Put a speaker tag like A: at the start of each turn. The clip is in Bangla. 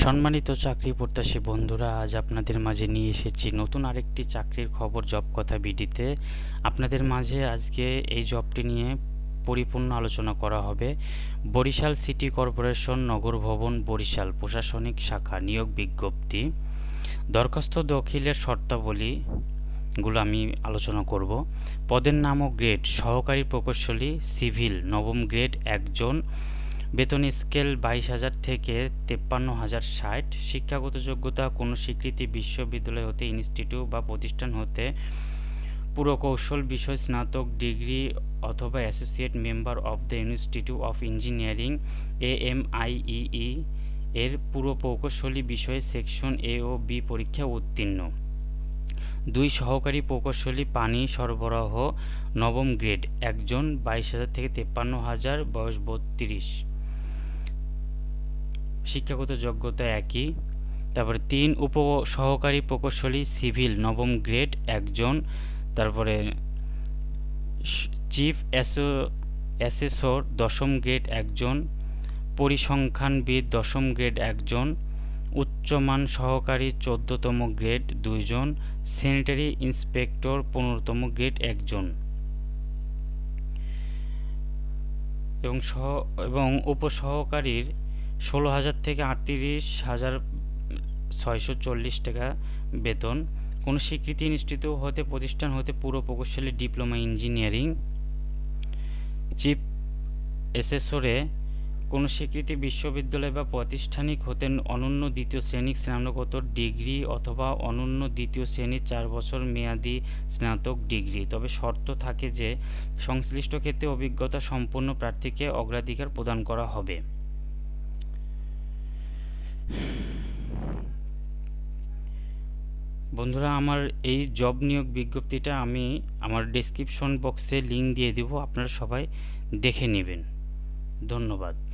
A: সম্মানিত চাকরি প্রত্যাশী বন্ধুরা, আজ আপনাদের মাঝে নিয়ে এসেছি নতুন আরেকটি চাকরির খবর জব কথা বিডিতে। আপনাদের মাঝে আজকে এই জবটি নিয়ে পরিপূর্ণ আলোচনা করা হবে। বরিশাল সিটি কর্পোরেশন, নগর ভবন, বরিশাল প্রশাসনিক শাখা নিয়োগ বিজ্ঞপ্তি। দরখাস্ত দখিলের শর্তাবলীগুলো আমি আলোচনা করব। পদের নাম ও গ্রেড, সহকারী প্রকৌশলী, সিভিল, নবম গ্রেড একজন। বেতন স্কেল বাইশ হাজার থেকে তেপ্পান্ন হাজার ষাট। শিক্ষাগত যোগ্যতা কোনো স্বীকৃতি বিশ্ববিদ্যালয় হতে ইনস্টিটিউট বা প্রতিষ্ঠান হতে পুরকৌশল বিষয়, স্নাতক ডিগ্রি অথবা associate member of the institute of engineering A M I E এর পুরো প্রকৌশলী বিষয়ে সেকশন এ ও বি পরীক্ষা উত্তীর্ণ। দুই সহকারী প্রকৌশলী পানি সরবরাহ, নবম গ্রেড, একজন বাইশ হাজার থেকে তেপ্পান্ন হাজার, বয়স বত্রিশ। শিক্ষাগত যোগ্যতা একই। তারপরে তিন উপ সহকারী প্রকৌশলী, সিভিল, নবম গ্রেড একজন। তারপরে চিফ অ্যাসো, অ্যাসেসর দশম গ্রেড একজন। পরিসংখ্যানবিদ দশম গ্রেড একজন। উচ্চমান সহকারী চোদ্দতম গ্রেড দুইজন। স্যানিটারি ইন্সপেক্টর পনেরোতম গ্রেড একজন। এবং সহ, এবং উপসহকারীর ষোলো হাজার থেকে আটত্রিশ হাজার ছয়শো চল্লিশ টাকা বেতন। কোনো স্বীকৃতি ইনস্টিটিউট হতে প্রতিষ্ঠান হতে পুরো প্রকৌশলী ডিপ্লোমা ইঞ্জিনিয়ারিং চিফ এসেসরে কোনো স্বীকৃতি বিশ্ববিদ্যালয় বা প্রাতিষ্ঠানিক হতে অনন্য দ্বিতীয় শ্রেণি স্নাতকোত্তর ডিগ্রি অথবা অনন্য দ্বিতীয় শ্রেণির চার বছর মেয়াদি স্নাতক ডিগ্রি। তবে শর্ত থাকে যে সংশ্লিষ্ট ক্ষেত্রে অভিজ্ঞতা সম্পন্ন প্রার্থীকে অগ্রাধিকার প্রদান করা হবে। বন্ধুরা, আমার এই জব নিয়োগ বিজ্ঞপ্তিটা আমি আমার ডেসক্রিপশন বক্সে লিঙ্ক দিয়ে দিব, আপনারা সবাই দেখে নেবেন। ধন্যবাদ।